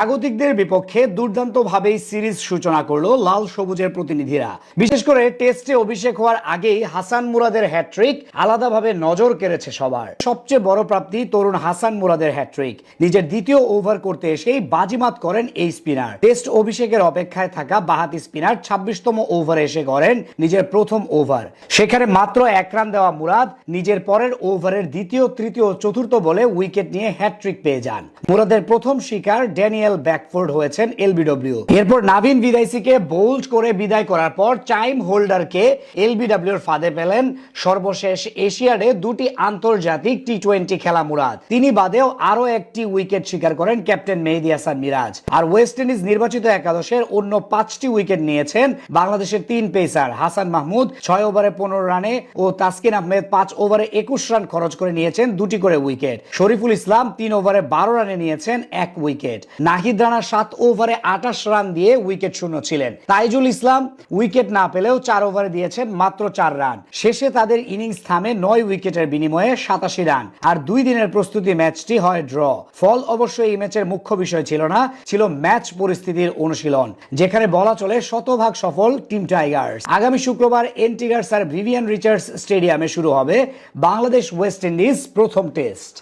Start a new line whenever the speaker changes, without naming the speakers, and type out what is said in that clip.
স্বাগতিকদের বিপক্ষে দুর্দান্তভাবেই সিরিজ সূচনা করল লাল সবুজের প্রতিনিধিরা। বিশেষ করে টেস্টে অভিষেক হওয়ার আগেই হাসান মুরাদের হ্যাট্রিক আলাদাভাবে নজর কেড়েছে সবার। সবচেয়ে বড় প্রাপ্তি তরুণ হাসান মুরাদের হ্যাট্রিক নিজের দ্বিতীয় ওভার করতে এসেই বাজিমাত করেন এই স্পিনার। টেস্ট অভিষেকের অপেক্ষায় থাকা বাহাতি স্পিনার ছাব্বিশতম ওভারে এসে করেন নিজের প্রথম ওভার। সেখানে মাত্র এক রান দেওয়া মুরাদ নিজের পরের ওভারের দ্বিতীয়, তৃতীয় চতুর্থ বলে উইকেট নিয়ে হ্যাট্রিক পেয়ে যান। মুরাদের প্রথম শিকার ড্যানিয়েল ব্যাকফোর্ড হয়েছেন এলবিডব্লিউ এরপর নাভিন বিদাইসিকে বোল্ড করে বিদায় করার পর টাইম হোল্ডারকে এলবিডব্লিউর ফাঁদে পেলেন সর্বশেষ এশিয়াডে দুটি আন্তর্জাতিক টি টোয়েন্টি খেলা মুরাদ। তিনি বাদেও আরও একটি উইকেট শিকার করেন ক্যাপ্টেন মেহেদি হাসান মিরাজ। আর ওয়েস্ট ইন্ডিজ নির্বাচিত একাদশের অন্য পাঁচটি উইকেট নিয়েছেন বাংলাদেশের তিন পেসার হাসান মাহমুদ, ছয় ওভারে পনেরো রানে ও তাসকিন আহমেদ পাঁচ ওভারে একুশ রান খরচ করে নিয়েছেন দুটি করে উইকেট শরীফুল ইসলাম তিন ওভারে বারো রানে নিয়েছেন এক উইকেট নাহিদ রানা সাত ওভারে আঠাশ রান দিয়ে উইকেট শূন্য ছিলেন। তাইজুল ইসলাম উইকেট না পেলেও চার ওভারে দিয়েছেন মাত্র চার রান। শেষে তাদের ইনিংস থামে নয় উইকেটের বিনিময়ে সাতাশি রান আর দুই দিনের প্রস্তুতি ম্যাচটি হয় ড্র। ফল অবশ্য এই ম্যাচের মুখ্য বিষয় ছিল না, ছিল ম্যাচ পরিস্থিতির অনুশীলন, যেখানে বলা চলে শতভাগ সফল টিম টাইগার্স। আগামী শুক্রবার এনটিগার্স আর ভিভিয়ান রিচার্ডস স্টেডিয়ামে শুরু হবে বাংলাদেশ ওয়েস্ট ইন্ডিজ প্রথম টেস্ট।